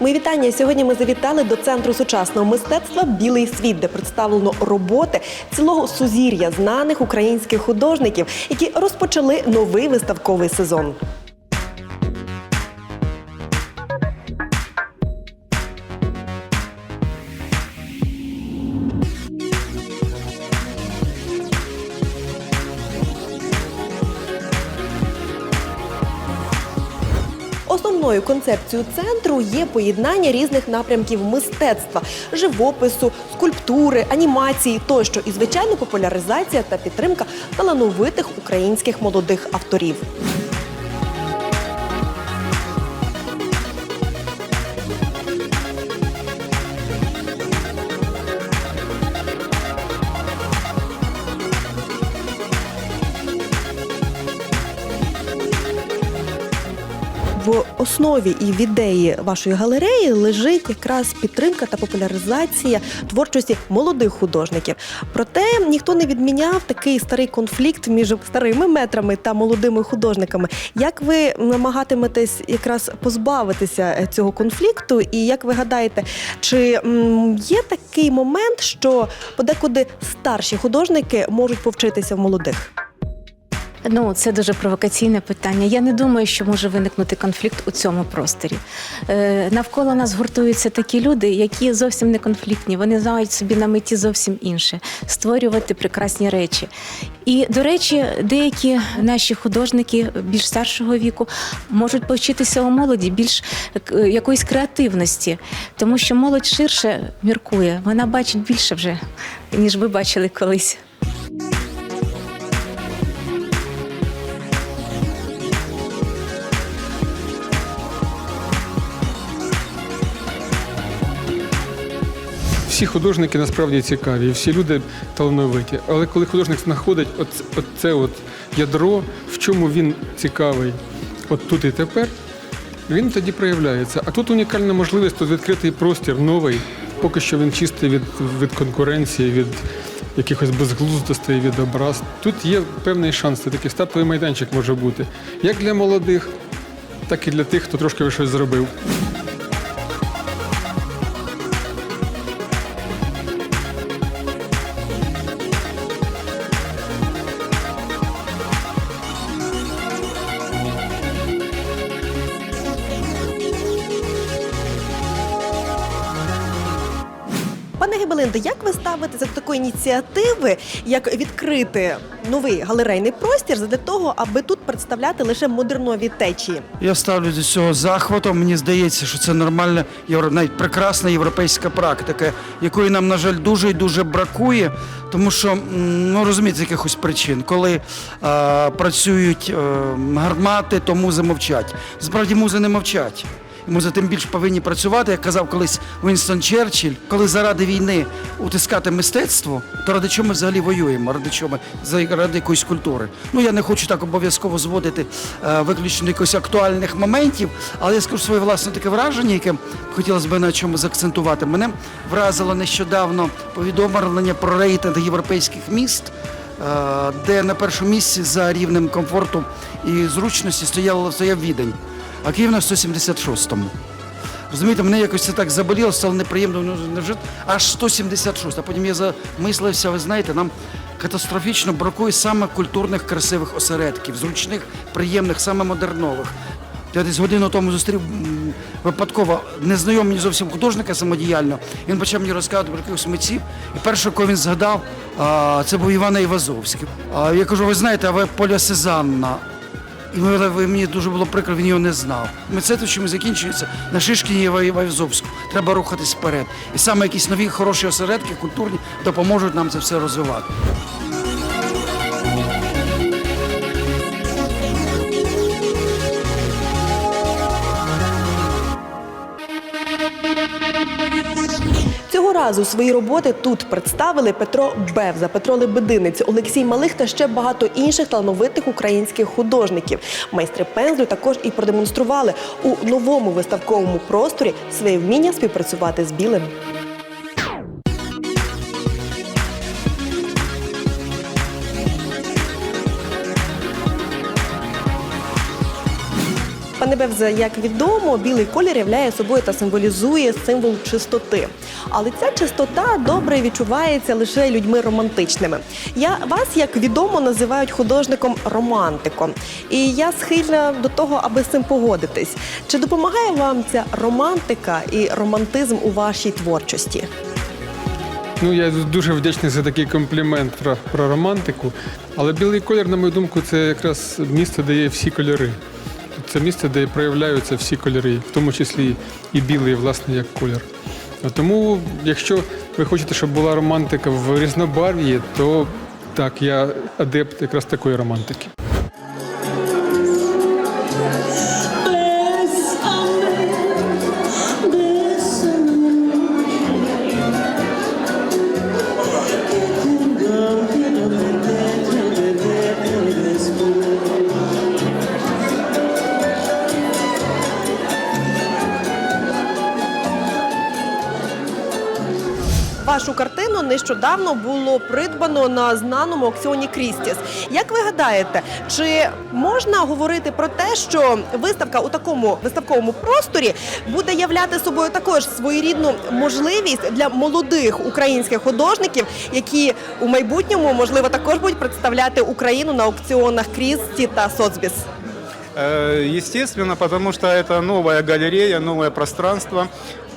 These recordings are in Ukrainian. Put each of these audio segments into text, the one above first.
Мої вітання. Сьогодні ми завітали до центру сучасного мистецтва Білий світ, де представлено роботи цілого сузір'я знаних українських художників, які розпочали новий виставковий сезон. Основною концепцією центру є поєднання різних напрямків мистецтва, живопису, скульптури, анімації тощо, і звичайно популяризація та підтримка талановитих українських молодих авторів. В основі і в ідеї вашої галереї лежить якраз підтримка та популяризація творчості молодих художників. Проте ніхто не відміняв такий старий конфлікт між старими метрами та молодими художниками. Як ви намагатиметесь якраз позбавитися цього конфлікту? І як ви гадаєте, чи є такий момент, що подекуди старші художники можуть повчитися в молодих? Ну, це дуже провокаційне питання. Я не думаю, що може виникнути конфлікт у цьому просторі. Е, навколо нас гуртуються такі люди, які зовсім не конфліктні. Вони знають собі на меті зовсім інше створювати прекрасні речі. І, до речі, деякі наші художники більш старшого віку можуть повчитися у молоді більш е, якоїсь креативності, тому що молодь ширше міркує, вона бачить більше вже, ніж ви бачили колись. Всі художники насправді цікаві, і всі люди талановиті. Але коли художник знаходить от, от це от ядро, в чому він цікавий, от тут і тепер, він тоді проявляється. А тут унікальна можливість, тут відкритий простір новий. Поки що він чистий від, від конкуренції, від якихось безглуздостей, від образ. Тут є певний шанс, це такий стартовий майданчик може бути. Як для молодих, так і для тих, хто трошки щось зробив. Пане Гебелинде, як ви ставитеся до такої ініціативи, як відкрити новий галерейний простір для того, аби тут представляти лише модернові течії? Я ставлю до цього захватом. Мені здається, що це нормальна навіть прекрасна європейська практика, якої нам, на жаль, дуже і дуже бракує, тому що ну розумієте, з якихось причин, коли е, працюють е, гармати, то музи мовчать. Справді музи не мовчать. І Музи тим більше повинні працювати, як казав колись Вінстон Черчилль, коли заради війни утискати мистецтво, то ради чого ми взагалі воюємо? Ради чого ми За- ради якоїсь культури. Ну я не хочу так обов'язково зводити е, виключно до якихось актуальних моментів, але я скажу своє власне таке враження, яке хотілося б на чому заакцентувати. Мене вразило нещодавно повідомлення про рейтинг європейських міст. е, Де на першому місці за рівнем комфорту і зручності стояв, стояв відень, а Київ на 176-му. Розумієте, мене якось це так заболіло, стало неприємно. Ну, аж 176. А потім я замислився, ви знаєте, нам катастрофічно бракує саме культурних красивих осередків, зручних, приємних, саме модернових. Я десь годину тому зустрів випадково незнайомого мені зовсім художника самодіяльно. Він почав мені розказувати про якихось митців. І перше, кого він згадав, це був Іван Івазовський. Я кажу, ви знаєте, а ви Поля Сезанна. І ми, мені дуже було прикро, він його не знав. Мистецтво закінчується на Шишкіні і Вайвзовську. Треба рухатись вперед. І саме якісь нові хороші осередки, культурні, допоможуть нам це все розвивати. Разу свої роботи тут представили Петро Бевза, Петро Лебединець, Олексій Малих та ще багато інших талановитих українських художників. Майстри пензлю також і продемонстрували у новому виставковому просторі своє вміння співпрацювати з білим. Пане Бевзе, як відомо, білий колір являє собою та символізує символ чистоти. Але ця чистота добре відчувається лише людьми романтичними. Я вас, як відомо, називають художником романтиком. І я схильна до того, аби з цим погодитись. Чи допомагає вам ця романтика і романтизм у вашій творчості? Ну, я дуже вдячний за такий комплімент про, про романтику. Але білий колір, на мою думку, це якраз місце, де є всі кольори. Це місце, де проявляються всі кольори, в тому числі і білий, власне, як колір. Тому, якщо ви хочете, щоб була романтика в різнобарв'ї, то так, я адепт якраз такої романтики. Вашу картину нещодавно було придбано на знаному аукціоні Крістіс. Як ви гадаєте, чи можна говорити про те, що виставка у такому виставковому просторі буде являти собою також своєрідну можливість для молодих українських художників, які у майбутньому можливо також будуть представляти Україну на аукціонах Крісті та Соцбіс? Э, Естественно, потому что это новая галерея, новое пространство,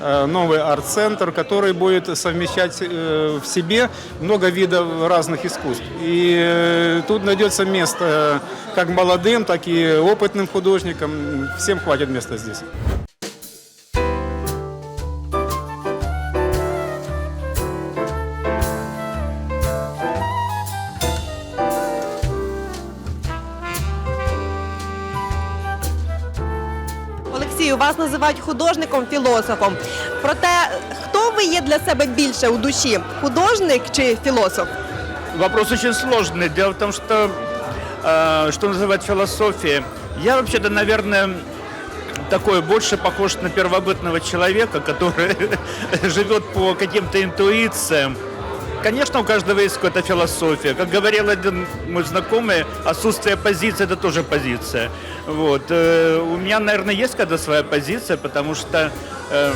э, новый арт-центр, который будет совмещать э, в себе много видов разных искусств. И э, тут найдется место э, как молодым, так и опытным художникам. Всем хватит места здесь. вас називають художником, філософом. Проте, хто ви є для себе більше у душі? Художник чи філософ? Вопрос очень сложный. Дело в том, что э, что называть философией. Я вообще-то, наверное, такой больше похож на первобытного человека, который живет по каким-то интуициям. Конечно, у каждого есть какая-то философия. Как говорил один мой знакомый, отсутствие позиции – это тоже позиция. Вот. Э, У меня, наверное, есть какая-то своя позиция, потому что, э,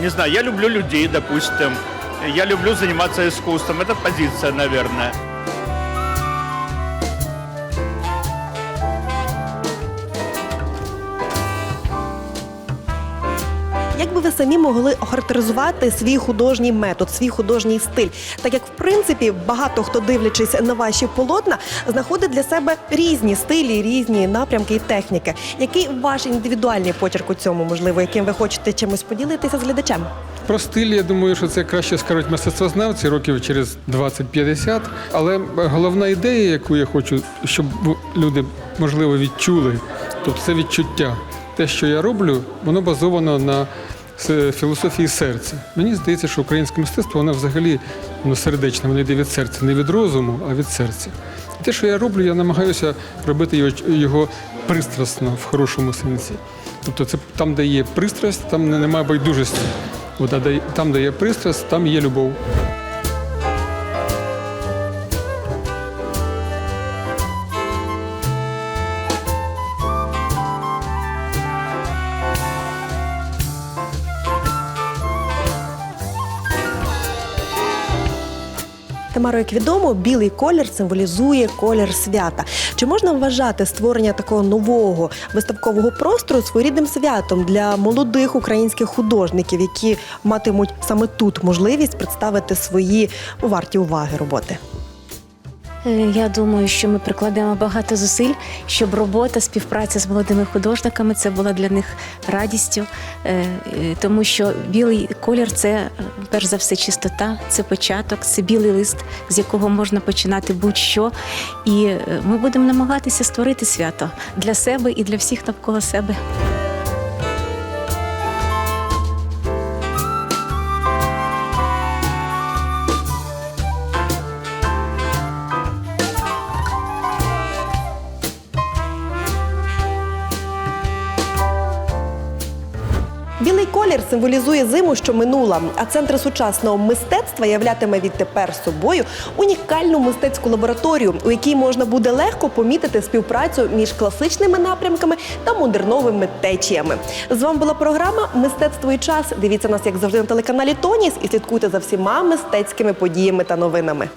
не знаю, я люблю людей, допустим. Я люблю заниматься искусством. Это позиция, наверное. Як би ви самі могли охарактеризувати свій художній метод, свій художній стиль? Так як в принципі багато хто дивлячись на ваші полотна, знаходить для себе різні стилі, різні напрямки і техніки. Який ваш індивідуальний почерк у цьому, можливо, яким ви хочете чимось поділитися з глядачем? Про стиль, я думаю, що це краще скажуть мистецтвознавці років через 20-50. Але головна ідея, яку я хочу, щоб люди можливо відчули, тобто це відчуття. Те, що я роблю, воно базовано на філософії серця. Мені здається, що українське мистецтво воно взагалі воно сердечне, воно йде від серця, не від розуму, а від серця. І те, що я роблю, я намагаюся робити його, його пристрасно в хорошому сенсі. Тобто, це там, де є пристрасть, там не- немає байдужості. От, а де- там, де є пристрасть, там є любов. Тамаро, як відомо, білий колір символізує колір свята. Чи можна вважати створення такого нового виставкового простору своєрідним святом для молодих українських художників, які матимуть саме тут можливість представити свої варті уваги роботи? Е, Я думаю, що ми прикладемо багато зусиль, щоб робота, співпраця з молодими художниками це була для них радістю, Е, е, тому що білий колір це перш за все чистота, це початок, це білий лист, з якого можна починати будь-що. І ми будемо намагатися створити свято для себе і для всіх навколо себе. Колір символізує зиму, що минула. А центр сучасного мистецтва являтиме відтепер собою унікальну мистецьку лабораторію, у якій можна буде легко помітити співпрацю між класичними напрямками та модерновими течіями. З вами була програма Мистецтво і час. Дивіться нас як завжди на телеканалі Тоніс і слідкуйте за всіма мистецькими подіями та новинами.